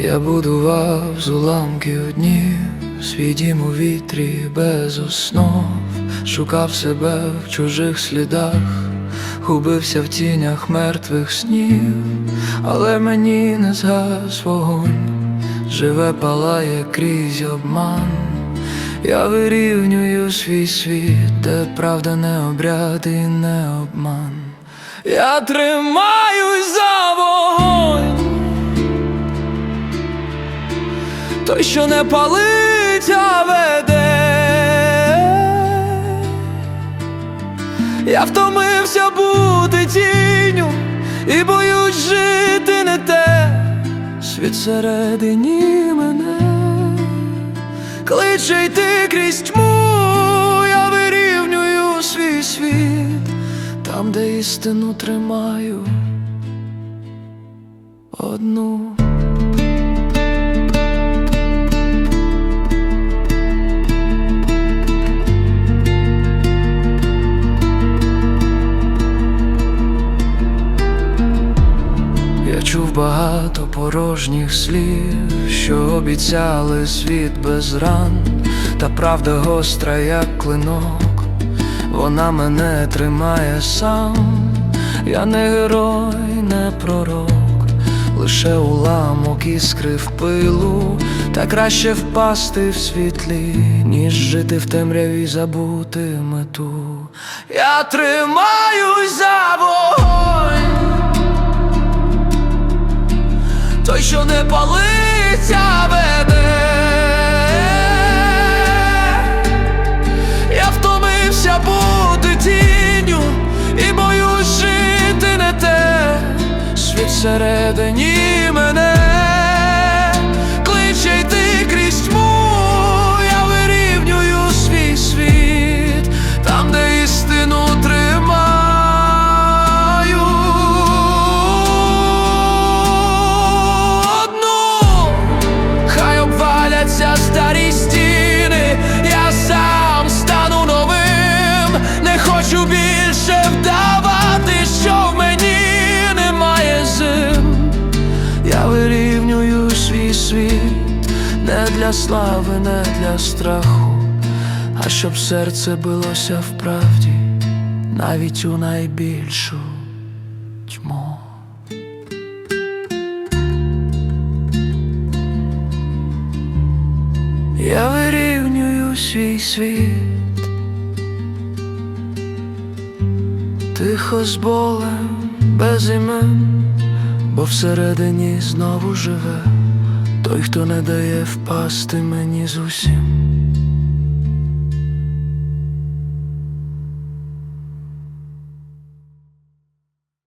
Я будував з уламків днів свій дім у вітрі без основ, шукав себе в чужих слідах, губився в тінях мертвих снів, але мені не згас вогонь, живе палає крізь обман. Я вирівнюю свій світ, де правда не обряд і не обман. Я тримаюсь за вогонь. Той, що не палить, а веде. Я втомився бути тінню і боюсь жити не те, світ всередині мене, кличе йти крізь тьму, я вирівнюю свій світ, там, де істину тримаю одну. Багато порожніх слів, що обіцяли світ без ран, та правда гостра, як клинок, вона мене тримає сам, я не герой, не пророк, лише уламок іскри в пилу, та краще впасти в світлі, ніж жити в темряві, забути мету. Я тримаюсь за вогонь той, що не палиться, веде. Я втомився бути тінню і боюсь жити не те, світ всередині слави, не для страху, а щоб серце билося в правді, навіть у найбільшу тьму. Я вирівнюю свій світ, тихо з болем, без імен, бо всередині знову живе той, хто не дає впасти мені з усім.